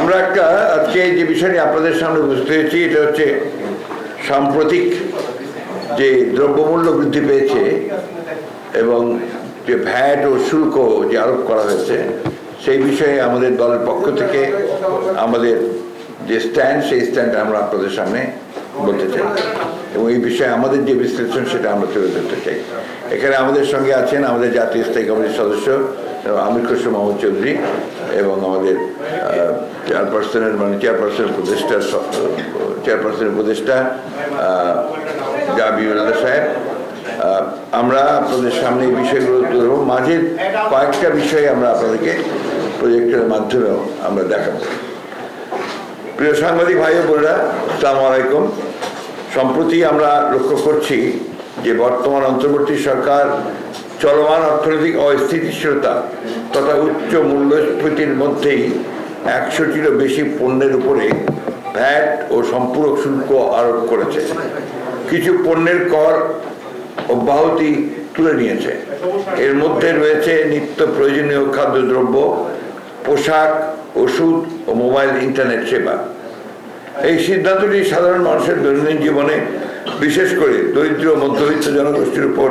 আমরা একটা আজকে যে বিষয়টি আপনাদের সামনে বুঝতে হয়েছি, এটা হচ্ছে সাম্প্রতিক যে দ্রব্যমূল্য বৃদ্ধি পেয়েছে এবং যে ভ্যাট ও শুল্ক যে আরোপ করা হয়েছে, সেই বিষয়ে আমাদের দলের পক্ষ থেকে আমাদের যে স্ট্যান্ড, সেই স্ট্যান্ড আমরা আপনাদের সামনে বলতে চাই এবং এই বিষয়ে আমাদের যে বিশ্লেষণ, সেটা আমরা তুলে ধরতে চাই। এখানে আমাদের সঙ্গে আছেন আমাদের জাতীয় স্থায়ী কমিটির সদস্য আমির খসরু মোহাম্মদ চৌধুরী এবং আমাদের চেয়ারপারসনের মানে চেয়ারপারসন উপদেষ্টা চেয়ারপারসন উপদেষ্টা জাবিউল সাহেব। আমরা আপনাদের সামনে এই বিষয়গুলো ধরবো। মাঝে কয়েকটা বিষয়ে আমরা আপনাদেরকে প্রজেক্টের মাধ্যমেও আমরা দেখাবো। প্রিয় সাংবাদিক ভাই বোনেরা, আসসালামু আলাইকুম। সম্প্রতি আমরা লক্ষ্য করছি যে বর্তমান অন্তর্বর্তী সরকার চলমান অর্থনৈতিক অস্থিতিশীলতা তথা উচ্চ মূল্যস্ফীতির মধ্যেই একশোটিরও বেশি পণ্যের উপরে ভ্যাট ও সম্পূরক শুল্ক আরোপ করেছে। কিছু পণ্যের কর অব্যাহতি তুলে নিয়েছে। এর মধ্যে রয়েছে নিত্য প্রয়োজনীয় খাদ্যদ্রব্য, পোশাক, ওষুধ ও মোবাইল ইন্টারনেট সেবা। এই সিদ্ধান্তটি সাধারণ মানুষের দৈনন্দিন জীবনে বিশেষ করে দরিদ্র, মধ্যবিত্ত জনগোষ্ঠীর উপর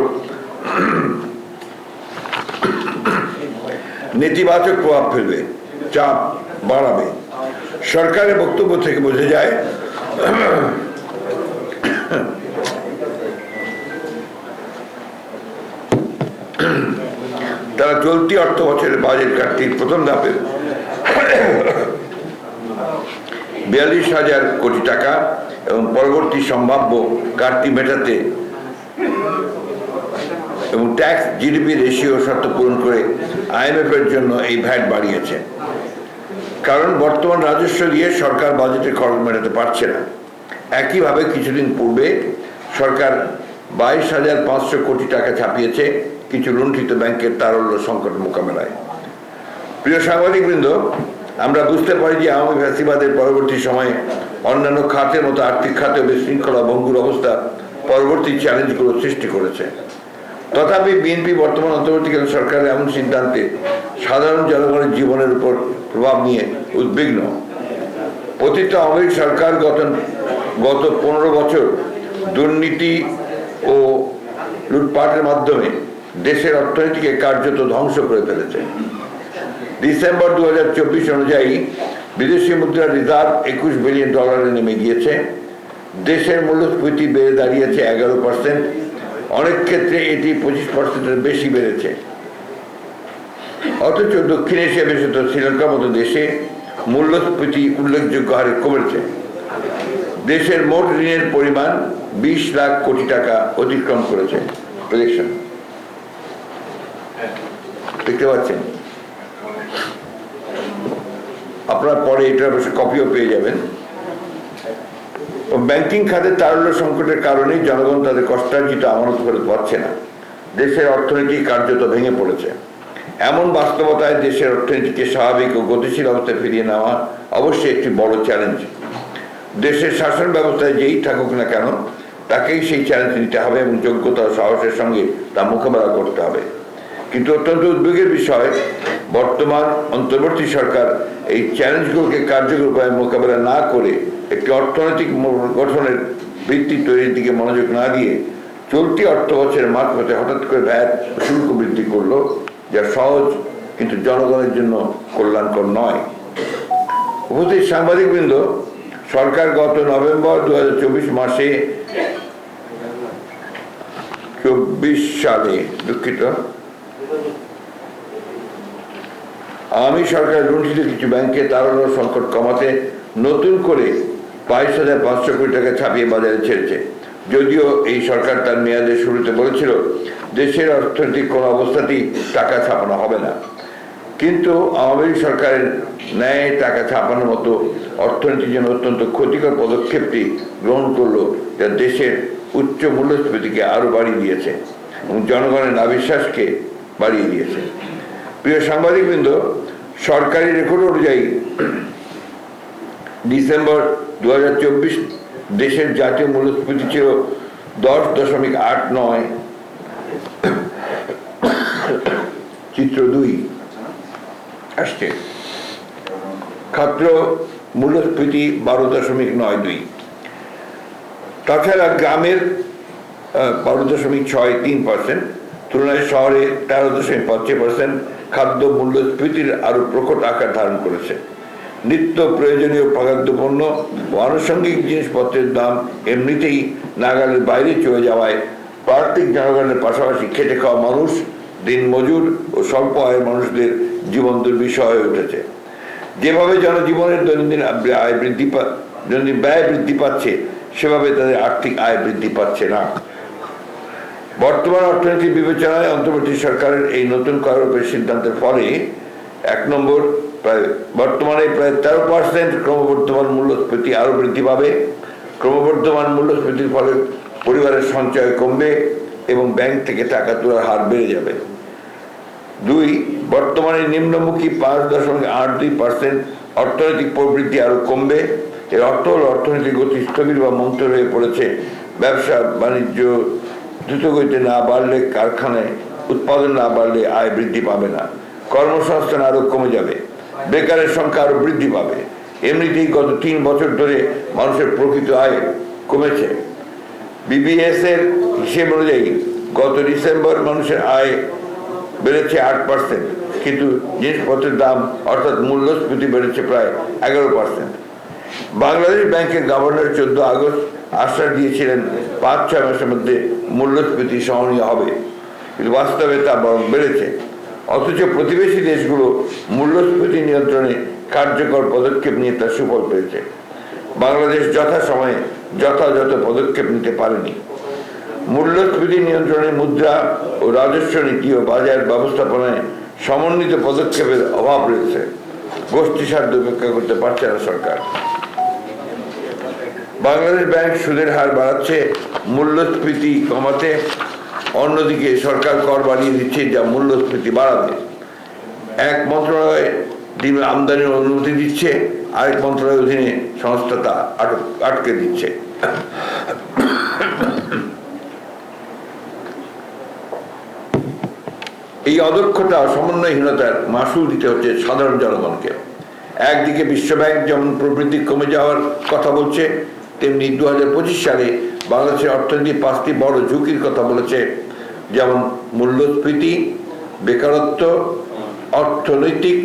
নেতিবাচক প্রভাব ফেলবে, চাপ বাড়াবে। সরকারের বক্তব্য থেকে বোঝা যায়, তারা চলতি অর্থ বছরের বাজেট ঘাটতির প্রথম ধাপে বিয়াল্লিশ হাজার কোটি টাকা এবং পরবর্তী সম্ভাব্য ঘাটতি মেটাতে এবং ট্যাক্স জিডিপি রেশিও শর্ত পূরণ করে আইএমএফ এর জন্য এই ভ্যাট বাড়িয়েছে। কারণ বর্তমান রাজস্ব দিয়ে সরকার বাজেটে খরচ মেটাতে পারছে না। একইভাবে কিছুদিন পূর্বে সরকার বাইশ হাজার পাঁচশো কোটি টাকা ছাপিয়েছে কিছু লুণ্ঠিত ব্যাংকের তারল্য সংকট মোকাবেলায়। প্রিয় সাংবাদিকবৃন্দ, আমরা বুঝতে পারি যে আওয়ামী ফ্যাসিবাদের পরবর্তী সময়ে অন্যান্য খাতের মতো আর্থিক খাতে বিশৃঙ্খলা, ভঙ্গুর অবস্থা পরবর্তী চ্যালেঞ্জগুলো সৃষ্টি করেছে। তথাপি বিএনপি বর্তমান অন্তর্বর্তীকালীন সরকারের এমন সিদ্ধান্তে সাধারণ জনগণের জীবনের উপর প্রভাব নিয়ে উদ্বিগ্ন। অতীত আওয়ামী সরকার গত গত পনেরো বছর দুর্নীতি ও লুটপাটের মাধ্যমে দেশের অর্থনীতিকে কার্যত ধ্বংস করে ফেলেছে। ডিসেম্বর দু হাজার চব্বিশ অনুযায়ী বিদেশি মুদ্রার রিজার্ভ একুশ বিলিয়ন ডলারে নেমে গিয়েছে। দেশের মূল্যস্ফীতি বেড়ে দাঁড়িয়েছে এগারো পার্সেন্ট। অনেক ক্ষেত্রে এটি পঁচিশ পার্সেন্টের বেশি বেড়েছে। অথচ দক্ষিণ এশিয়া বিশেষত শ্রীলঙ্কার মতো দেশে মূল্যস্ফীতি উল্লেখযোগ্য হারে কমেছে। দেশের মোট ঋণের পরিমাণ বিশ লাখ কোটি টাকা অতিক্রম করেছে। দেখতে পাচ্ছেন? আপনার পরে এটার অবশ্য কপিও পেয়ে যাবেন। ব্যাংকিং খাতে তারল্য সংকটের কারণে জনগণ তাদের কষ্টার্জিত আমানত করে পাচ্ছে না। দেশের অর্থনীতি কার্যত ভেঙে পড়েছে। এমন বাস্তবতায় দেশের অর্থনীতিকে স্বাভাবিক ও গতিশীল অবস্থায় ফিরিয়ে নেওয়া অবশ্যই একটি বড় চ্যালেঞ্জ দেশের শাসন ব্যবস্থায় যেই থাকুক না কেন, তাকেই সেই চ্যালেঞ্জ নিতে হবে এবং যোগ্যতা ও সাহসের সঙ্গে তা মোকাবেলা করতে হবে। কিন্তু অত্যন্ত উদ্বেগের বিষয়, বর্তমান অন্তর্বর্তী সরকার এই চ্যালেঞ্জগুলোকে কার্যকর উপায়ে মোকাবেলা না করে একটি অর্থনৈতিক গঠনের ভিত্তি তৈরির দিকে মনোযোগ না দিয়ে চলতি অর্থ বছরের মাঝপথে হঠাৎ করে ভ্যাট শুল্ক বৃদ্ধি করল, যা সহজ কিন্তু জনগণের জন্য কল্যাণকর নয়। উপস্থিত সাংবাদিকবৃন্দ, সরকার গত নভেম্বর দুহাজার চব্বিশ মাসে চব্বিশ সালে দুঃখিত, আমি সরকার লুণ্ঠিত কিছু ব্যাংকে তাড়ানো সংকট কমাতে নতুন করে বাইশ হাজার পাঁচশো কোটি টাকা ছাপিয়ে বাজারে ছেড়েছে। যদিও এই সরকার তার মেয়াদের শুরুতে বলেছিল, দেশের অর্থনৈতিক কোনো অবস্থাতেই টাকা ছাপানো হবে না। কিন্তু আওয়ামী সরকারের ন্যায় টাকা ছাপানোর মতো অর্থনীতির জন্য অত্যন্ত ক্ষতিকর পদক্ষেপটি গ্রহণ করল, যা দেশের উচ্চ মূল্যস্ফীতিকে আরও বাড়িয়ে দিয়েছে এবং জনগণের নাবিশ্বাসকে বাড়িয়ে দিয়েছে। প্রিয় সাংবাদিকবৃন্দ, সরকারি রেকর্ড অনুযায়ী ডিসেম্বর দু দেশের জাতীয় মূল্যস্ফীতি ছিল দশ দশমিক আট নয়। চিত্র দুই। আসছে। খাদ্য মূল্যস্ফীতি বারো দশমিক নয় দুই। তাছাড়া গ্রামের বারো দশমিক ছয় তিন পার্সেন্ট, তুলনায় শহরে তেরো দশমিক পাঁচ পার্সেন্ট খাদ্য মূল্যস্ফীতির আরও প্রকট আকার ধারণ করেছে। নিত্য প্রয়োজনীয় খাদ্যপণ্য ও আনুষঙ্গিক জিনিসপত্রের দাম এমনিতেই নাগালের বাইরে চলে যাওয়ায় প্রান্তিক জনগণের পাশাপাশি খেটে খাওয়া মানুষ, দিন মজুর ও স্বল্প আয়ের মানুষদের জীবন দুর্বিষহ হয়ে উঠেছে। যেভাবে জনজীবনের দৈনন্দিন আয় বৃদ্ধি দৈনন্দিন ব্যয় বৃদ্ধি পাচ্ছে, সেভাবে তাদের আর্থিক আয় বৃদ্ধি পাচ্ছে না। বর্তমান অর্থনৈতিক বিবেচনায় অন্তর্বর্তী সরকারের এই নতুন করের সিদ্ধান্তের ফলে এক নম্বর, প্রায় বর্তমানে প্রায় তেরো পার্সেন্ট ক্রমবর্ধমান মূল্যস্ফীতি আরও বৃদ্ধি পাবে। ক্রমবর্ধমান মূল্যস্ফীতির ফলে পরিবারের সঞ্চয় কমবে এবং ব্যাংক থেকে টাকা তোলার হার বেড়ে যাবে। দুই, বর্তমানে নিম্নমুখী পাঁচ দশমিক আট দুই পার্সেন্ট অর্থনৈতিক প্রবৃদ্ধি আরও কমবে। এর অর্থ হল অর্থনৈতিক গতি স্থবির বা মন্থর হয়ে পড়েছে। ব্যবসা বাণিজ্য দ্রুতগতিতে না বাড়লে কারখানায়, উৎপাদন না বাড়লে আয় বৃদ্ধি পাবে না। কর্মসংস্থান আরও কমে যাবে, বেকারের সংখ্যা আরও বৃদ্ধি পাবে। এমনিতেই গত তিন বছর ধরে মানুষের প্রকৃত আয় কমেছে। বিবিএস এর হিসেব অনুযায়ী গত ডিসেম্বর মানুষের আয় বেড়েছে আট পার্সেন্ট কিন্তু জিনিসপত্রের দাম অর্থাৎ মূল্যস্ফীতি বেড়েছে প্রায় এগারো পার্সেন্ট বাংলাদেশ ব্যাংকের গভর্নর চোদ্দ আগস্ট আশ্বাস দিয়েছিলেন, পাঁচ ছয় মাসের মধ্যে মূল্যস্ফীতি সহনীয় হবে। কিন্তু বাস্তবে তা বরং বেড়েছে। অথচ প্রতিবেশী দেশগুলো মূল্যস্ফীতি নিয়ন্ত্রণে কার্যকর পদক্ষেপ নিয়ে তার সুফল পেয়েছে। বাংলাদেশ যথাসময়ে যথাযথ পদক্ষেপ নিতে পারেনি। মূল্যস্ফীতি নিয়ন্ত্রণে মুদ্রা ও রাজস্ব নীতি ও বাজার ব্যবস্থাপনায় সমন্বিত পদক্ষেপের অভাব রয়েছে। গোষ্ঠী স্বার্থ উপেক্ষা করতে পারছে না সরকার। বাংলাদেশ ব্যাংক সুদের হার বাড়াচ্ছে, মূল্যস্ফীতি কমাতে অন্যদিকে সরকার কর বাড়িয়ে দিচ্ছে যা মূল্যস্ফীতি বাড়াবে এক মন্ত্রণালয় দিন আমদানির অনুমতি দিচ্ছে, আরেক মন্ত্রণালয়ের অধীনে সংস্থা তা আটক, আটকে দিচ্ছে। এই অদক্ষতা, সমন্বয়হীনতার মাসুল দিতে হচ্ছে সাধারণ জনগণকে। একদিকে বিশ্বব্যাংক যেমন প্রবৃদ্ধি কমে যাওয়ার কথা বলছে, তেমনি দু হাজার পঁচিশ সালে বাংলাদেশের অর্থনীতি পাঁচটি বড় ঝুঁকির কথা বলেছে, যেমন মূল্যস্ফীতি, বেকারত্ব, অর্থনৈতিক,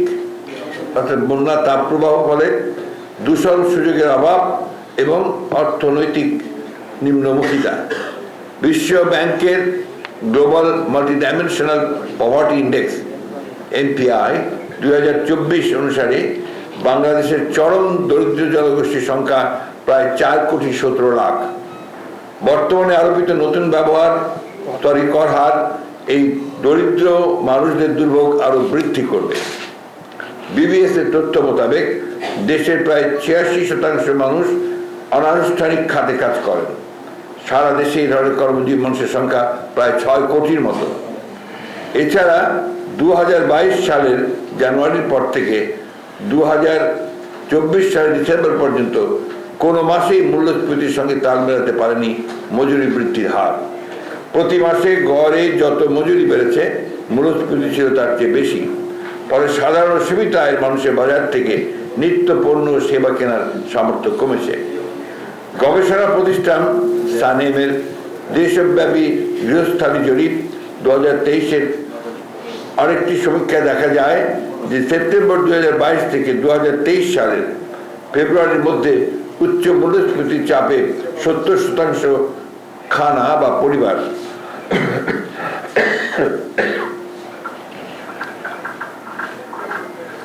অর্থাৎ বন্যা তাপপ্রবাহ ফলে দূষণ সুযোগের অভাব এবং অর্থনৈতিক নিম্নমুখিতা। বিশ্ব ব্যাংকের global multi dimensional poverty index, NPI, দুই অনুসারে বাংলাদেশের চরম দরিদ্র জনগোষ্ঠীর সংখ্যা প্রায় চার কোটি সতেরো লাখ। বর্তমানে আরোপিত নতুন ব্যবহার তরিকর হার, এই দরিদ্র মানুষদের দুর্ভোগ আরও বৃদ্ধি করবে। বিবিএস এর তথ্য মোতাবেক দেশের প্রায় ছিয়াশি শতাংশ মানুষ অনানুষ্ঠানিক খাতে কাজ করেন। সারা দেশে এই ধরনের কর্মজীবী মানুষের সংখ্যা প্রায় ছয় কোটির মতো। এছাড়া দু হাজার বাইশ সালের জানুয়ারির পর থেকে দু হাজার চব্বিশ সালের ডিসেম্বর পর্যন্ত কোনো মাসেই মূল্যস্ফীতির সঙ্গে তাল মেলাতে পারেনি মজুরি বৃদ্ধির হার। প্রতি মাসে গড়ে যত মজুরি বেড়েছে, মূল্যস্ফীতি ছিল তার চেয়ে বেশি। ফলে সাধারণ সীমিত আয়ের মানুষের বাজার থেকে নিত্য পণ্য সেবা কেনার সামর্থ্য কমেছে। গবেষণা প্রতিষ্ঠান সানেমের দেশব্যাপী গৃহস্থালী জরিপ দু হাজার তেইশের আরেকটি সমীক্ষায় দেখা যায় যে সেপ্টেম্বর দু হাজার বাইশ থেকে দু হাজার তেইশ সালের ফেব্রুয়ারির মধ্যে উচ্চ মূল্যস্ফীতির চাপে সত্তর শতাংশ খানা বা পরিবার।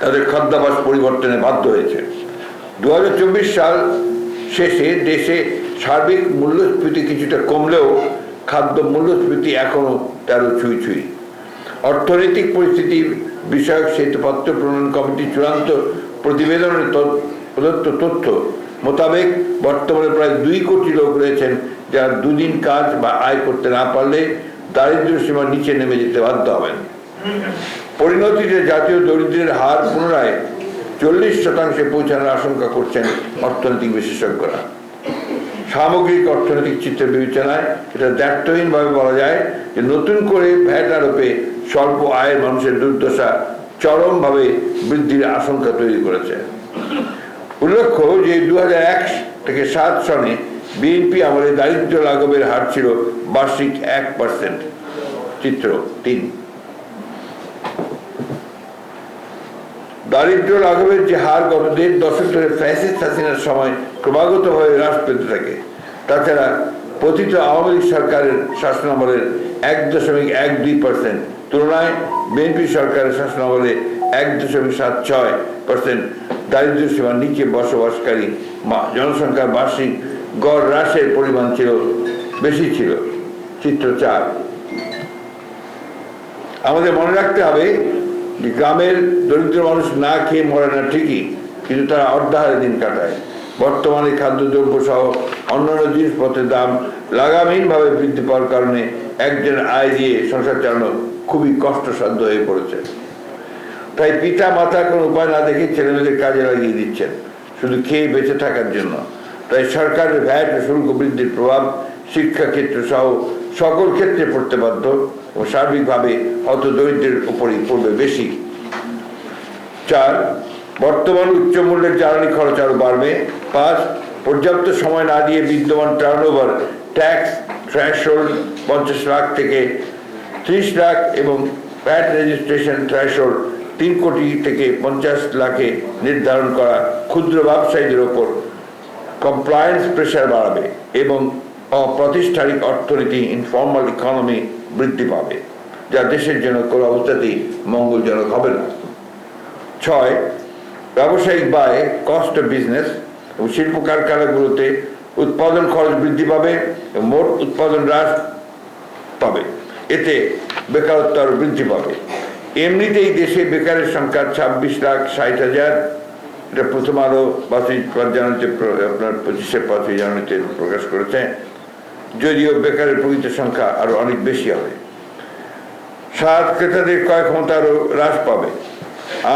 তাদের খাদ্যাভাস পরিবর্তনে বাধ্য হয়েছে। দুই হাজার চব্বিশ সাল শেষে দেশে সার্বিক মূল্যস্ফীতি কিছুটা কমলেও খাদ্য মূল্যস্ফীতি এখনও তেরো ছুঁই ছুঁই। অর্থনৈতিক পরিস্থিতি বিষয়ক শ্বেতপত্র প্রণয়ন কমিটি চূড়ান্ত প্রতিবেদনের প্রদত্ত তথ্য মোতাবেক বর্তমানে প্রায় দুই কোটি লোক রয়েছেন যারা দুদিন কাজ বা আয় করতে না পারলে দারিদ্র সীমার নিচে নেমে যেতে বাধ্য হবেন। পরিণতিতে জাতীয় দরিদ্রের হার পুনরায় চল্লিশ শতাংশে পৌঁছানোর আশঙ্কা করছেন অর্থনৈতিক বিশেষজ্ঞরা। সামগ্রিক অর্থনৈতিক চিত্রের বিবেচনায় এটা দায়িত্বহীনভাবে বলা যায় যে নতুন করে ভ্যাট আরোপে স্বল্প আয়ের মানুষের দুর্দশা চরমভাবে বৃদ্ধির আশঙ্কা তৈরি করেছে। উল্লেখ্য যে দু হাজার এক থেকে সাত সনে বিএনপি আমলে দারিদ্র লাঘবের হার ছিল বার্ষিক এক পার্সেন্ট। চিত্র তিন। দারিদ্র লাঘবের যে হার গত দেড় দশক ধরে ফ্যাসিস্ট হাসিনার সময় ক্রমাগতভাবে হ্রাস পেতে থাকে। তাছাড়া পতিত আওয়ামী লীগ সরকারের শাসনামলের এক দশমিক এক দুই পার্সেন্ট। তুলনায় বিএনপি সরকারের শাসনামলে এক দশমিক সাত ছয় পার্সেন্ট দারিদ্র সীমার নিচে বসবাসকারী জনসংখ্যার বার্ষিক গড় হ্রাসের পরিমাণ ছিল, বেশি ছিল। চিত্র চার। আমাদের মনে রাখতে হবে যে গ্রামের দরিদ্র মানুষ না খেয়ে মরে না ঠিকই, কিন্তু তারা অর্ধাহারে দিন কাটায়। বর্তমানে খাদ্যদ্রব্য সহ অন্যান্য জিনিসপত্রের দাম লাগামহীনভাবে বৃদ্ধি পাওয়ার কারণে একজন আয় দিয়ে সংসার চালানো খুবই কষ্টসাধ্য হয়ে পড়েছে। তাই পিতা মাতা কোনো উপায় না দেখে ছেলেমেয়েদের কাজে লাগিয়ে দিচ্ছেন। শুধু খেয়ে বেঁচে থাকার জন্য। তাই সরকারের ভ্যাট শুল্ক বৃদ্ধির প্রভাব শিক্ষাক্ষেত্র সহ সকল ক্ষেত্রে পড়তে বাধ্য ও সার্বিকভাবে হত দরিদ্রের উপরই পড়বে বেশি। চার, বর্তমান উচ্চ মূল্যের জ্বালানি খরচ আরও বাড়বে। পাঁচ, পর্যাপ্ত সময় না দিয়ে বিদ্যমান টার্ন ওভার ট্যাক্স থ্রেশহোল্ড পঞ্চাশ লাখ থেকে ত্রিশ লাখ এবং প্যাট রেজিস্ট্রেশন থ্রেশহোল্ড তিন কোটি থেকে পঞ্চাশ লাখে নির্ধারণ করা ক্ষুদ্র ব্যবসায়ীদের ওপর কমপ্লায়েন্স প্রেশার বাড়াবে এবং অপ্রাতিষ্ঠানিক অর্থনীতি ইনফর্মাল ইকোনমি বৃদ্ধি পাবে, যা দেশের জন্য কোনো অবস্থাতেই মঙ্গলজনক হবে না। ছয়, ব্যবসায়িক ব্যয় কস্ট অফ বিজনেস এবং শিল্প কারখানাগুলোতে উৎপাদন খরচ বৃদ্ধি পাবে মোট উৎপাদন হ্রাস পাবে। এতে বেকারত্ব আরও বৃদ্ধি পাবে। এমনিতেই দেশে বেকারের সংখ্যা ছাব্বিশ লাখ ষাট হাজার। এটা প্রথম আলো পাঁচই জানুয়ারিতে আপনার পঁচিশে পাঁচই জানুয়ারিতে প্রকাশ করেছে, যদিও বেকারের প্রকৃত সংখ্যা আরও অনেক বেশি হবে। সাত ক্রেতাদের ক্রয় ক্ষমতা আরও হ্রাস পাবে।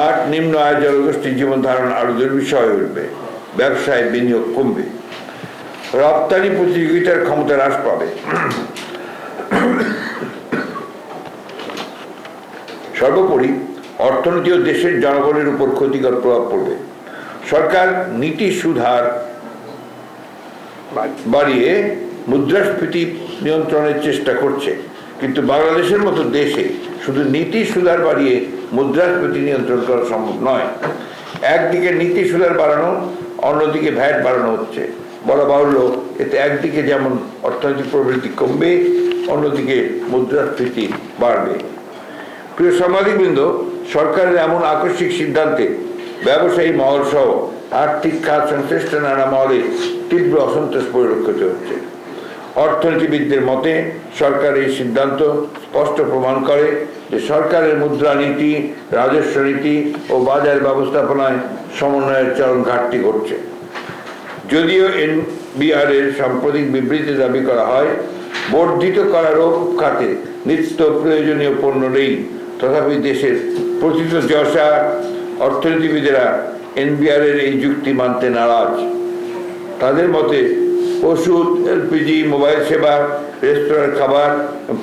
আট নিম্ন আয় জনগোষ্ঠীর জীবন ধারণ আরও দুর্বিষহ হয়ে উঠবে ব্যবসায় বিনিয়োগ কমবে। রপ্তানি প্রতিযোগিতার ক্ষমতা হ্রাস পাবে। সর্বোপরি অর্থনীতি ও দেশের জনগণের উপর ক্ষতিকর প্রভাব পড়বে। সরকার নীতি সুধার বাড়িয়ে মুদ্রাস্ফীতি নিয়ন্ত্রণের চেষ্টা করছে। কিন্তু বাংলাদেশের মতো দেশে শুধু নীতি সুধার বাড়িয়ে মুদ্রাস্ফীতি নিয়ন্ত্রণ করা সম্ভব নয়। একদিকে নীতি সুধার বাড়ানো, অন্যদিকে ভ্যাট বাড়ানো হচ্ছে। বলা বাহুল্য, এতে একদিকে যেমন অর্থনৈতিক প্রবৃদ্ধি কমবে, অন্যদিকে মুদ্রাস্ফীতি বাড়বে। প্রিয় সাংবাদিকবৃন্দ, সরকারের এমন আকস্মিক সিদ্ধান্তে ব্যবসায়ী মহল সহ আর্থিক খাত সংশ্লিষ্ট নানা মহলে তীব্র অসন্তোষ পরিলক্ষিত হচ্ছে। অর্থনীতিবিদদের মতে, সরকার এই সিদ্ধান্ত স্পষ্ট প্রমাণ করে যে সরকারের মুদ্রানীতি রাজস্ব নীতি ও বাজার ব্যবস্থাপনায় সমন্বয়ের চরম ঘাটতি ঘটছে। যদিও এনবিআর এর সাম্প্রতিক বিবৃতি দাবি করা হয়, বর্ধিত করারোপ খাতে নিত্য প্রয়োজনীয় পণ্য নেই তথাপি দেশের প্রথিত যশা অর্থনীতিবিদেরা এনবিআর এর এই যুক্তি মানতে নারাজ। তাদের মতে ওষুধ, এলপিজি, মোবাইল সেবা, রেস্তোরাঁর খাবার,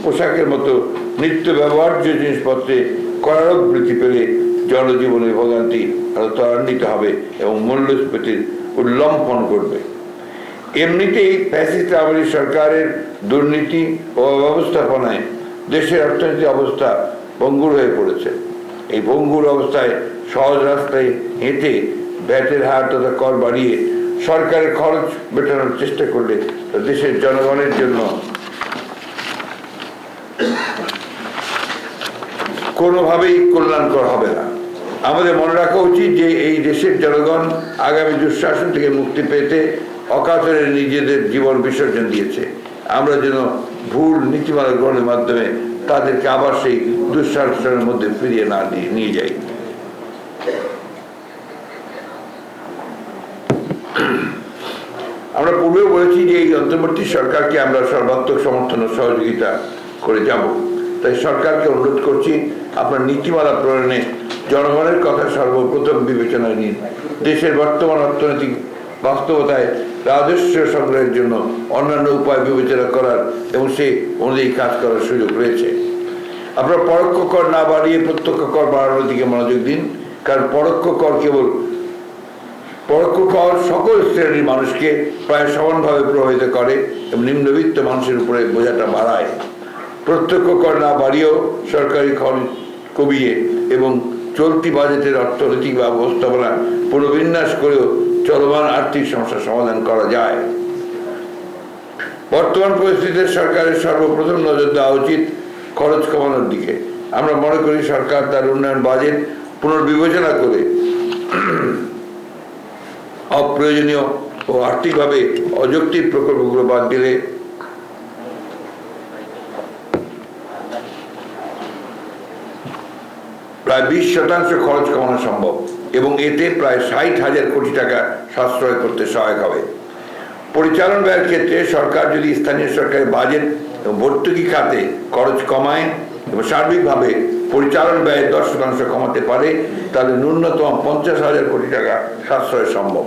পোশাকের মতো নিত্য ব্যবহার্য জিনিসপত্রে করারোপ বৃদ্ধি পেলে জনজীবনের ভোগান্তি আরও ত্বরান্বিত হবে এবং মূল্যস্ফীতির উল্লম্ফন করবে এমনিতেই ফ্যাসিস্ট আওয়ামী সরকারের দুর্নীতি ও ব্যবস্থাপনায় দেশের অর্থনৈতিক অবস্থা ভঙ্গুর হয়ে পড়েছে। এই ভঙ্গুর অবস্থায় সহজ রাস্তায় হেঁটে ব্যাটের হার তথা কর বাড়িয়ে সরকারের খরচ মেটানোর চেষ্টা করলে দেশের জনগণের জন্য কোনোভাবেই কল্যাণকর হবে না। আমাদের মনে রাখা উচিত যে এই দেশের জনগণ আগামী দুঃশাসন থেকে মুক্তি পেতে অকাতরে নিজেদের জীবন বিসর্জন দিয়েছে। আমরা যেন ভুল নীতিমালা গ্রহণের মাধ্যমে তাদেরকে আবার সেই দুঃশাসনের মধ্যে ফিরিয়ে না নিয়ে যাই। আমরা পূর্বেও বলেছি যে এই অন্তর্বর্তী সরকারকে আমরা সর্বাত্মক সমর্থন ও সহযোগিতা করে যাব। তাই সরকারকে অনুরোধ করছি, আপনার নীতিমালা প্রণয়নে জনগণের কথা সর্বপ্রথম বিবেচনায় নিন। দেশের বর্তমান অর্থনৈতিক বাস্তবতায় রাজস্ব সংগ্রহের জন্য অন্যান্য উপায় বিবেচনা করার এবং সে অনুযায়ী কাজ করার সুযোগ রয়েছে। আপনারা পরোক্ষ কর না বাড়িয়ে প্রত্যক্ষ কর বাড়ানোর দিকে মনোযোগ দিন, কারণ পরোক্ষ কর কেবল পরোক্ষ কর সকল শ্রেণির মানুষকে প্রায় সমানভাবে প্রভাবিত করে এবং নিম্নবিত্ত মানুষের উপরে বোঝাটা বাড়ায়। প্রত্যক্ষ কর না বাড়িয়েও সরকারি খরচ কমিয়ে এবং চলতি বাজেটের অর্থনৈতিক ব্যবস্থাপনা পুনর্বিন্যাস করেও চলমান আর্থিক সমস্যার সমাধান করা যায়। বর্তমান পরিস্থিতিতে সরকারের সর্বপ্রথম নজর দেওয়া উচিত খরচ কমানোর দিকে। আমরা মনে করি সরকার তার উন্নয়ন বাজেট পুনর্বিবেচনা করে অপ্রয়োজনীয় ও আর্থিকভাবে অযৌক্তিক প্রকল্পগুলো বাদ দিলে প্রায় বিশ শতাংশ খরচ কমানো সম্ভব। এবং এতে প্রায় ষাট হাজার কোটি টাকা সাশ্রয় করতে সহায়ক হবে। পরিচালন ব্যয়ের ক্ষেত্রে সরকার যদি স্থানীয় সরকারের বাজেট এবং ভর্তুকি খাতে খরচ কমায় এবং সার্বিকভাবে পরিচালন ব্যয় দশ শতাংশ কমাতে পারে, তাহলে ন্যূনতম পঞ্চাশ হাজার কোটি টাকা সাশ্রয় সম্ভব।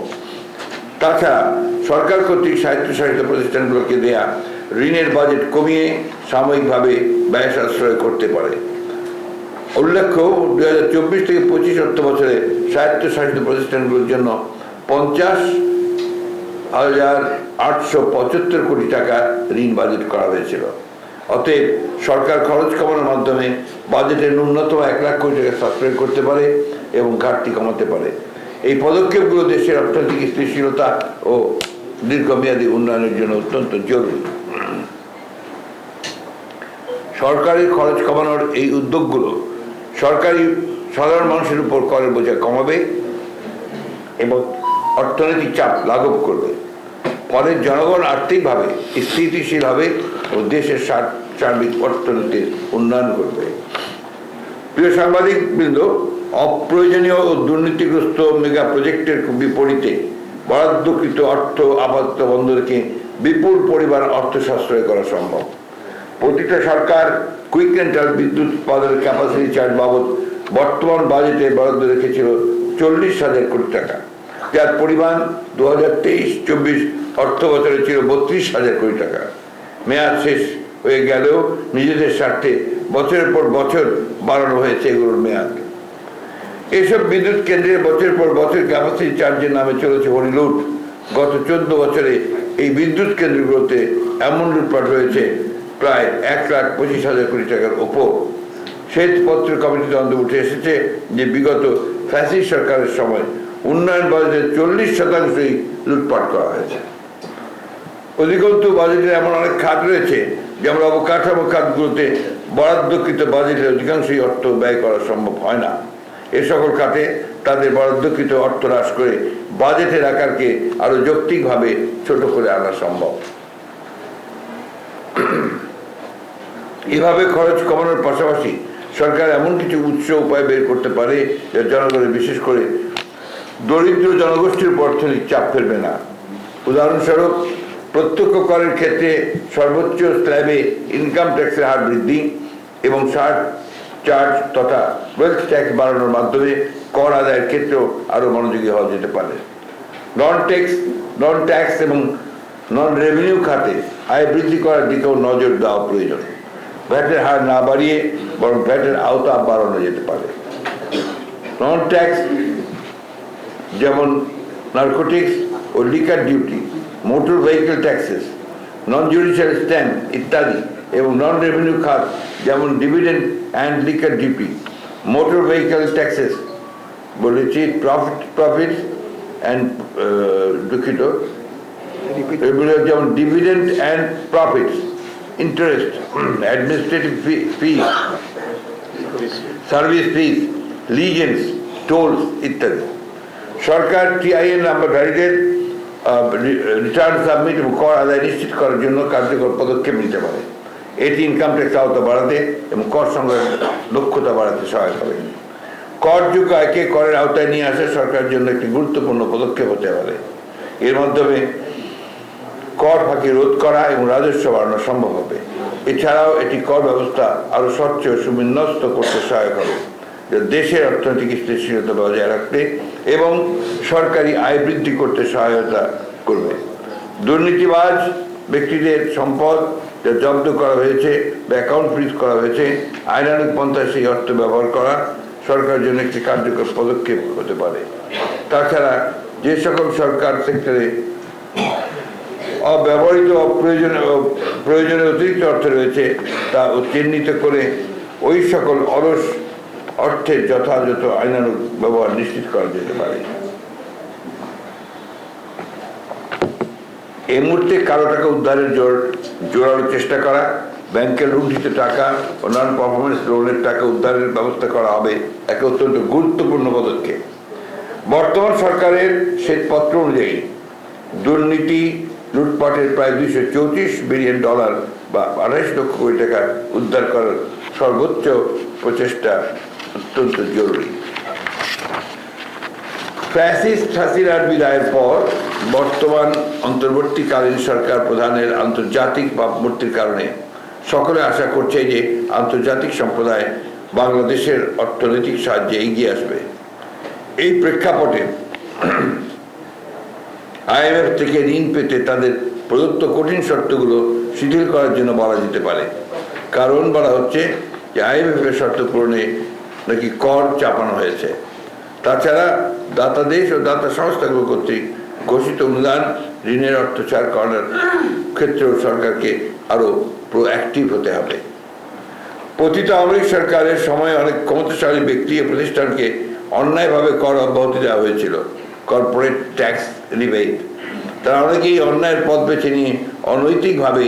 তাছাড়া সরকার কর্তৃক স্বায়ত্তশাসিত প্রতিষ্ঠানগুলোকে দেয়া ঋণের বাজেট কমিয়ে সাময়িকভাবে ব্যয় সাশ্রয় করতে পারে। উল্লেখ্য দু হাজার চব্বিশ থেকে পঁচিশ অর্থ বছরে স্বায়ত্তশাসিত প্রতিষ্ঠানগুলোর জন্য পঞ্চাশ হাজার আটশো পঁচাত্তর কোটি টাকা ঋণ বাজেট করা হয়েছিল। অতএব সরকার খরচ কমানোর মাধ্যমে বাজেটের ন্যূনতম এক লাখ কোটি টাকা সাশ্রয় করতে পারে এবং ঘাটতি কমাতে পারে। এই পদক্ষেপগুলো দেশের অর্থনৈতিক স্থিতিশীলতা ও দীর্ঘমেয়াদী উন্নয়নের জন্য অত্যন্ত জরুরি। সরকারি খরচ কমানোর এই উদ্যোগগুলো সরকারি সাধারণ মানুষের উপর করের বোঝা কমাবে এবং অর্থনৈতিক চাপ লাঘব করবে। ফলে জনগণ আর্থিকভাবে স্থিতিশীল হবে ও দেশের সার্বিক অর্থনীতির উন্নয়ন করবে প্রিয় সাংবাদিক বৃন্দ অপ্রয়োজনীয় ও দুর্নীতিগ্রস্ত মেগা প্রজেক্টের বিপরীতে বরাদ্দকৃত অর্থ আপাতত বন্ধ রেখে বিপুল পরিমাণ অর্থ সাশ্রয় করা সম্ভব। প্রতিটা সরকার কুইক রেন্টাল বিদ্যুৎ উৎপাদনের ক্যাপাসিটি চার্জ বাবদ বর্তমান বাজেটে বরাদ্দ রেখেছিল চল্লিশ হাজার কোটি টাকা। যার পরিমাণ দু হাজার তেইশ, চব্বিশ অর্থ বছরে ছিল বত্রিশ হাজার কোটি টাকা। মেয়াদ শেষ হয়ে গেলেও নিজেদের স্বার্থে বছরের পর বছর বাড়ানো হয়েছে এগুলোর মেয়াদ। এসব বিদ্যুৎ কেন্দ্রে বছরের পর বছর ক্যাপাসিটি চার্জের নামে চলেছে হরিলুট গত চোদ্দ বছরে এই বিদ্যুৎ কেন্দ্রগুলোতে এমন লুটপাট হয়েছে প্রায় এক লাখ পঁচিশ হাজার কোটি টাকার ওপর শ্বেতপত্র কমিটিতে উঠে এসেছে যে বিগত ফ্যাসিস্ট সরকারের সময় উন্নয়ন বাজেটের চল্লিশ শতাংশই লুটপাট করা হয়েছে। অধিকন্তু বাজেটে এমন অনেক খাত রয়েছে যেমন অবকাঠামো খাতগুলোতে বরাদ্দকৃত বাজেটের অধিকাংশই অর্থ ব্যয় করা সম্ভব হয় না। এ সকল খাতে তাদের বরাদ্দকৃত অর্থ হ্রাস করে বাজেটের আকারকে আরও যৌক্তিকভাবে ছোট করে আনা সম্ভব। এভাবে খরচ কমানোর পাশাপাশি সরকার এমন কিছু উৎস উপায় বের করতে পারে যা জনগণের বিশেষ করে দরিদ্র জনগোষ্ঠীর উপর অর্থনৈতিক চাপ ফেলবে না। উদাহরণস্বরূপ, প্রত্যক্ষ করের ক্ষেত্রে সর্বোচ্চ স্ল্যাবে ইনকাম ট্যাক্সের হার বৃদ্ধি এবং সার চার্জ তথা ওয়েলথ ট্যাক্স বাড়ানোর মাধ্যমে কর আদায়ের ক্ষেত্রেও আরও মনোযোগী হওয়া যেতে পারে। নন ট্যাক্স নন ট্যাক্স এবং নন রেভিনিউ খাতে আয় বৃদ্ধি করার দিকেও নজর দেওয়া প্রয়োজন। ভ্যাটের হার না বাড়িয়ে বরং ভ্যাটের আওতা বাড়ানো যেতে পারে। নন ট্যাক্স যেমন নার্কোটিক্স ও liquor duty motor vehicle taxes non judicial stamp ইত্যাদি এবং নন রেভিনিউ খাত যেমন dividend and liquor duty motor vehicle taxes বলেছি প্রফিট প্রফিট অ্যান্ড দুঃখিত। এগুলো যেমন dividend and profits interest administrative fee service fees licence tolls ইত্যাদি সরকার TIN number validated return submit এবং কর আদায় নিশ্চিত করার জন্য কার্যকর পদক্ষেপ নিতে পারে। এটি ইনকাম ট্যাক্স আওতা বাড়াতে এবং কর সংগ্রহের দক্ষতা বাড়াতে সহায়ক হবে করযোগ্য আয়কে করের আওতায় নিয়ে আসা সরকারের জন্য একটি গুরুত্বপূর্ণ পদক্ষেপ হতে পারে। এর মাধ্যমে কর ফাঁকি রোধ করা এবং রাজস্ব বাড়ানো সম্ভব হবে। এছাড়াও এটি কর ব্যবস্থা আরও স্বচ্ছ সুবিন্যস্ত করতে সহায়ক হবে দেশের অর্থনৈতিক স্থিতিশীলতা বজায় রাখতে এবং সরকারি আয় বৃদ্ধি করতে সহায়তা করবে। দুর্নীতিবাজ ব্যক্তিদের সম্পদ যা জব্দ করা হয়েছে বা অ্যাকাউন্ট ফ্রিজ করা হয়েছে আইনানুক পন্থায় সেই অর্থ ব্যবহার করা সরকারের জন্য একটি কার্যকর পদক্ষেপ হতে পারে। তাছাড়া যে সকল সরকার সেক্টরে অব্যবহৃত অপ্রয়োজনীয় প্রয়োজনীয় অতিরিক্ত অর্থ রয়েছে তা চিহ্নিত করে ওই সকল অলস অর্থের যথাযথ আইনানুগ ব্যবহার নিশ্চিত করা যেতে পারে। এই মুহূর্তে কারও টাকা উদ্ধারের জোর জোরালো চেষ্টা করা, ব্যাংকের লুণ্ঠিত টাকা ও নন পারফরমেন্স লোনের টাকা উদ্ধারের ব্যবস্থা করা হবে এক অত্যন্ত গুরুত্বপূর্ণ পদক্ষেপ। বর্তমান সরকারের শ্বেতপত্র অনুযায়ী দুর্নীতি লুটপাটের প্রায় দুইশো চৌত্রিশ বিলিয়ন ডলার বা আড়াইশ লক্ষ কোটি টাকা উদ্ধার করার সর্বোচ্চ প্রচেষ্টা অত্যন্ত জরুরি। ফ্যাসিস্ট হাসিনার বিদায়ের পর বর্তমান অন্তর্বর্তীকালীন সরকার প্রধানের আন্তর্জাতিক ভাবমূর্তির কারণে সকলে আশা করছে যে আন্তর্জাতিক সম্প্রদায় বাংলাদেশের অর্থনৈতিক সাহায্যে এগিয়ে আসবে। এই প্রেক্ষাপটে আইএমএফ থেকে ঋণ পেতে তাদের প্রদত্ত কঠিন শর্তগুলো শিথিল করার জন্য বলা যেতে পারে। কারণ বলা হচ্ছে যে আইএমএফ এর শর্ত পূরণে নাকি কর চাপানো হয়েছে। তাছাড়া দাতা দেশ ও দাতা সংস্থাগুলো কর্তৃক ঘোষিত অনুদান, ঋণের অর্থ ছাড় করার ক্ষেত্রেও সরকারকে আরও প্রোঅ্যাক্টিভ হতে হবে। পতিত আওয়ামী সরকারের সময় অনেক ক্ষমতাশালী ব্যক্তি ও প্রতিষ্ঠানকে অন্যায়ভাবে কর অব্যাহতি দেওয়া হয়েছিল। কর্পোরেট ট্যাক্স রিবেট তারা অনেকেই অন্যায়ের পথ বেছে নিয়ে অনৈতিকভাবে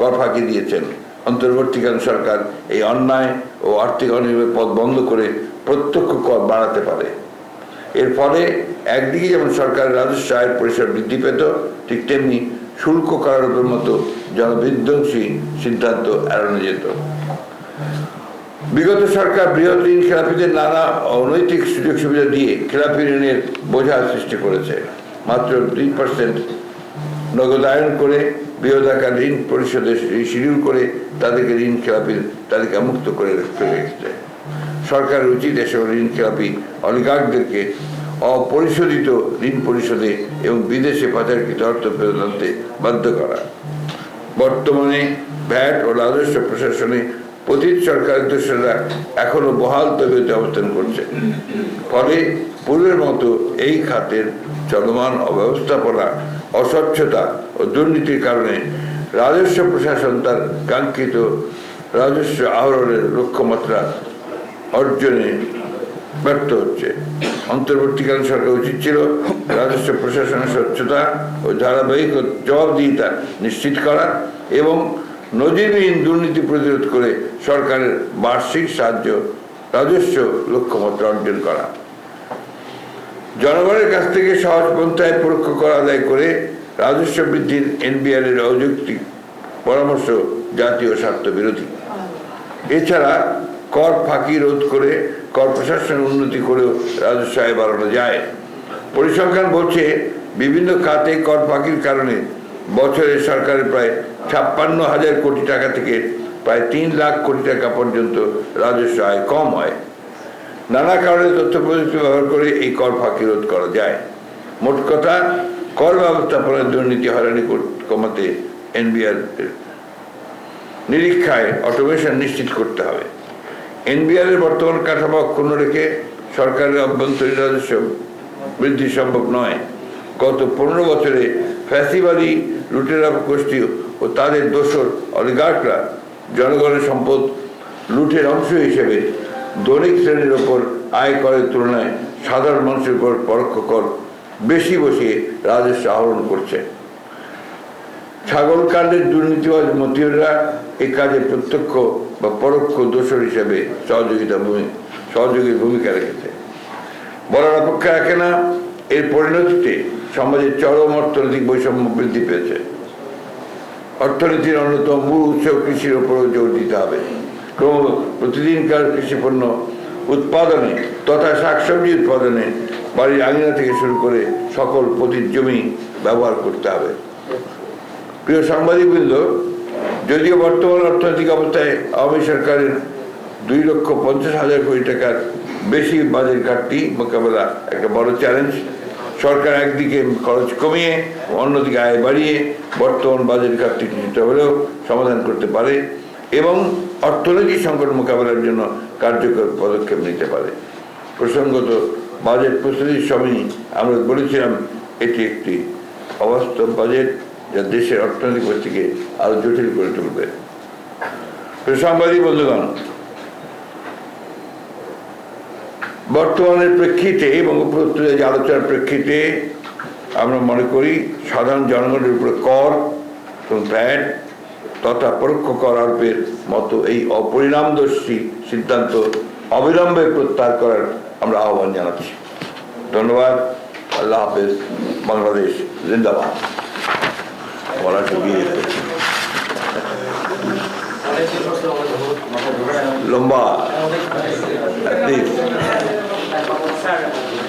কর ফাঁকি দিয়েছেন। অন্তর্বর্তীকালীন সরকার এই অন্যায় ও আর্থিক অনিয়মের পথ বন্ধ করে প্রত্যক্ষ কর বাড়াতে পারে। এর ফলে একদিকে যেমন সরকারের রাজস্ব আয়ের পরিসর বৃদ্ধি পেত, ঠিক তেমনি শুল্ক কারোপের মতো জনবিধ্বংসী সিদ্ধান্ত এড়ানো যেত। বিগত সরকার বৃহৎ ঋণ খেলাপিদের নানা অনৈতিক সুযোগ সুবিধা দিয়ে খেলাপি ঋণের বোঝা সৃষ্টি করেছে। মাত্র দুই পার্সেন্ট নগদায়ন করে বৃহদাকার ঋণ পরিশোধের শিডিউল করে তাদেরকে ঋণ খেলাপির তালিকা মুক্ত করে রেখেছে সরকারের উচিত এসব ঋণ খেলাপি অলিগার্কদেরকে অপরিশোধিত ঋণ পরিশোধে এবং বিদেশে পাচারকৃত অর্থ ফেরত আনতে বাধ্য করা। বর্তমানে ভ্যাট ও রাজস্ব প্রশাসনে পতিত সরকারের দোষরা এখনও বহাল তবিয়তে অবস্থান করছে। ফলে পূর্বের মতো এই খাতের চলমান অব্যবস্থাপনা, অস্বচ্ছতা ও দুর্নীতির কারণে রাজস্ব প্রশাসন তার কাঙ্ক্ষিত রাজস্ব আহরণের লক্ষ্যমাত্রা অর্জনে ব্যর্থ হচ্ছে। অন্তর্বর্তীকালীন সরকার উচিত ছিল রাজস্ব প্রশাসনের স্বচ্ছতা ও ধারাবাহিক জবাবদিহিতা নিশ্চিত করা এবং নজিরবিহীন দুর্নীতি প্রতিরোধ করে সরকারের বার্ষিক সাহায্য, রাজস্ব লক্ষ্যমাত্রা অর্জন করা। জনগণের কাছ থেকে সহজ পন্থায় পরোক্ষ কর আদায় করে রাজস্ব বৃদ্ধির এনবিআর এর অযৌক্তিক পরামর্শ জাতীয় স্বার্থ বিরোধী। এছাড়া কর ফাঁকি রোধ করে কর প্রশাসনের উন্নতি করেও রাজস্ব আয় বাড়ানো যায়। পরিসংখ্যান বলছে, বিভিন্ন খাতে কর ফাঁকির কারণে বছরে সরকারের প্রায় ছাপ্পান্ন হাজার কোটি টাকা থেকে প্রায় তিন লাখ কোটি টাকা পর্যন্ত রাজস্ব আয় কম হয়। নানা কারণে তথ্য প্রযুক্তি ব্যবহার করে এই কর ফাঁকি রোধ করা যায়। মোট কথা, কর ব্যবস্থাপনার দুর্নীতি হয়রানি কমাতে এনবিআর নিরীক্ষায় অটোমেশন নিশ্চিত করতে হবে। এনবিআর এর বর্তমান কাঠামো অক্ষুণ্ণ রেখে সরকারের অভ্যন্তরীণ রাজস্ব বৃদ্ধি সম্ভব নয়। গত পনেরো বছরে ফ্যাসিবাদী লুটেরা গোষ্ঠী ও তাদের দোসর অলিগার্করা জনগণের সম্পদ লুটের অংশ হিসেবে দৈনিক শ্রেণির ওপর আয় করের তুলনায় সাধারণ মানুষের উপর পরোক্ষ কর বেশি বসিয়ে রাজস্ব আহরণ করছে। ছাগল কাণ্ডের দুর্নীতিবাজ মতিয়ররা এই কাজে প্রত্যক্ষ বা পরোক্ষ দোষর হিসেবে সহযোগিতা ভূমি, সহযোগীর ভূমিকা রেখেছে। বলার অপেক্ষা রাখে না, এর পরিণতিতে সমাজের চরম অর্থনৈতিক বৈষম্য বৃদ্ধি পেয়েছে। অর্থনীতির অন্যতম মূল উৎস কৃষির উপরও জোর দিতে হবে। ক্রম, প্রতিদিনকার কৃষি পণ্য উৎপাদনে তথা শাকসবজি উৎপাদনে বাড়ির আঙিনা থেকে শুরু করে সকল পতির জমি ব্যবহার করতে হবে। প্রিয় সাংবাদিকবৃন্দ, যদিও বর্তমান অর্থনৈতিক অবস্থায় আওয়ামী সরকারের দুই লক্ষ পঞ্চাশ হাজার কোটি টাকার বেশি বাজেট ঘাটতি মোকাবেলা একটা বড় চ্যালেঞ্জ সরকার একদিকে খরচ কমিয়ে, অন্যদিকে আয় বাড়িয়ে, বর্তমান বাজেট ঘাটতি কিছুটা হলেও সমাধান করতে পারে এবং অর্থনৈতিক সংকট মোকাবেলার জন্য কার্যকর পদক্ষেপ নিতে পারে। প্রসঙ্গত, বাজেট প্রস্তুতির সময় আমরা বলেছিলাম, এটি একটি অবাস্তব বাজেট যা দেশের অর্থনৈতিক পরিস্থিতিকে আরও জটিল করে তুলবে। সাংবাদিক বন্ধুগণ বর্তমানের প্রেক্ষিতে এবং যে আলোচনার প্রেক্ষিতে আমরা মনে করি সাধারণ জনগণের উপরে কর এবং ভ্যাট তথা পরোক্ষ কর আরোপের মতো এই অপরিণামদর্শী সিদ্ধান্ত অবিলম্বে প্রত্যাহার করার আমরা আহ্বান জানাচ্ছি। ধন্যবাদ। আল্লাহ হাফেজ। বাংলাদেশ জিন্দাবাদ। বলা লম্বা। Sarah.